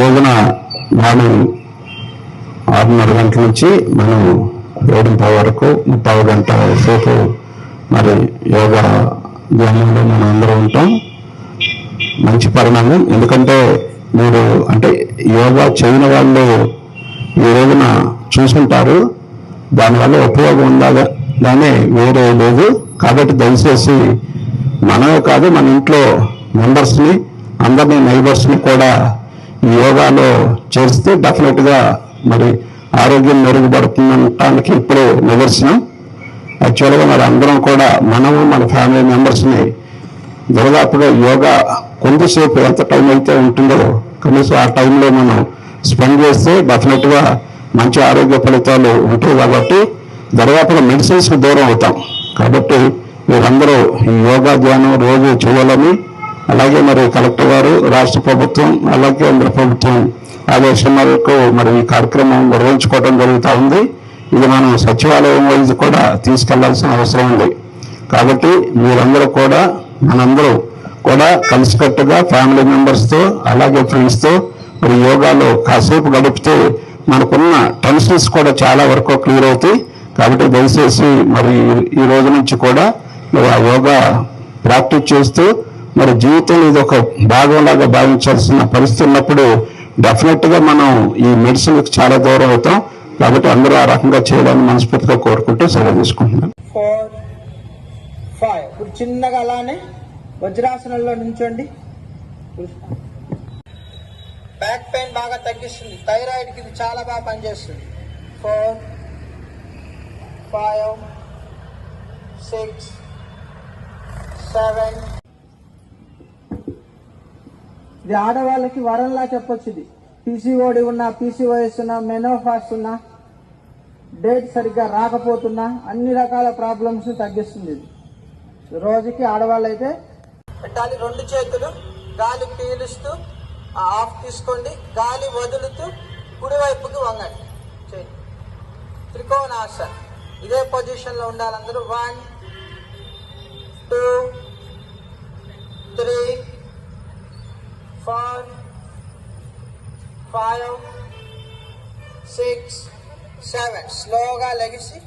రోజున మార్నింగ్ ఆరున్నర గంటల నుంచి మనం ఏడింప వరకు ముప్పై గంట సేపు మరి యోగా ధ్యానంలో మనం అందరూ ఉంటాం. మంచి పరిణామం. ఎందుకంటే మీరు అంటే యోగా చేయని వాళ్ళు ఈ రోజున చూసుంటారు దానివల్ల ఉపయోగం ఉందా కానీ వేరే లేదు. కాబట్టి దయచేసి మనమే కాదు మన ఇంట్లో మెంబర్స్ని అందరినీ నైబర్స్ని కూడా యోగాలో చేస్తే డెఫినెట్గా మరి ఆరోగ్యం మెరుగుపడుతుందనటానికి ఇప్పుడు నిదర్శనం. యాక్చువల్గా మరి అందరం కూడా మనము మన ఫ్యామిలీ మెంబర్స్ని దాదాపుగా యోగా కొంతసేపు ఎంత టైం అయితే ఉంటుందో కనీసం ఆ టైంలో మనం స్పెండ్ చేస్తే డెఫినెట్గా మంచి ఆరోగ్య ఫలితాలు ఉంటాయి కాబట్టి దాదాపుగా మెడిసిన్స్కి దూరం అవుతాం. కాబట్టి మీరందరూ ఈ యోగా ధ్యానం రోజు చేయాలని అలాగే మరి కలెక్టర్ గారు రాష్ట్ర ప్రభుత్వం అలాగే కేంద్ర ప్రభుత్వం ఆదేశం మేరకు మరి ఈ కార్యక్రమం నిర్వహించుకోవడం జరుగుతూ ఉంది. ఇది మనం సచివాలయం వైజ్ కూడా తీసుకెళ్ళాల్సిన అవసరం ఉంది. కాబట్టి మీరందరూ కూడా మనందరూ కూడా కలిసికట్టుగా ఫ్యామిలీ మెంబర్స్తో అలాగే ఫ్రెండ్స్తో మరి యోగాలో కాసేపు గడిపితే మనకున్న టెన్షన్స్ కూడా చాలా వరకు క్లియర్ అవుతాయి. కాబట్టి దయచేసి మరి ఈ రోజు నుంచి కూడా ఆ యోగా ప్రాక్టీస్ చేస్తూ మరి జీవితంలో ఇది ఒక భాగంలాగా భావించాల్సిన పరిస్థితి ఉన్నప్పుడు డెఫినెట్గా మనం ఈ మెడిసిన్కి చాలా దూరం అవుతాం. కాబట్టి అందరూ ఆ రకంగా చేయాలని మనస్ఫూర్తిగా కోరుకుంటూ సెలవు తీసుకుంటున్నాను. ఫోర్ ఫైవ్ ఇప్పుడు చిన్నగా అలానే వజ్రాసనంలో నుంచోండి. బ్యాక్ పెయిన్ బాగా తగ్గిస్తుంది. థైరాయిడ్కి ఇది చాలా బాగా పనిచేస్తుంది. ఫోర్ ఫైవ్ సిక్స్ సెవెన్ ఇది ఆడవాళ్ళకి వరంలా చెప్పొచ్చు ఇది పీసీఓడి ఉన్నా పీసీఓఎస్ ఉన్నా మెనోఫాస్ ఉన్నా డేట్ సరిగ్గా రాకపోతున్నా అన్ని రకాల ప్రాబ్లమ్స్ తగ్గిస్తుంది ఇది. రోజుకి ఆడవాళ్ళు అయితే పెట్టాలి రెండు చేతులు గాలి పీలుస్తూ ఆఫ్ తీసుకోండి గాలి వదులుతూ కుడివైపుకి వంగండి. చేయండి త్రికోణాసన్. ఇదే పొజిషన్లో ఉండాలందరూ ఉండాలి అందరూ. One two four five six seven స్లోగా లెగిసి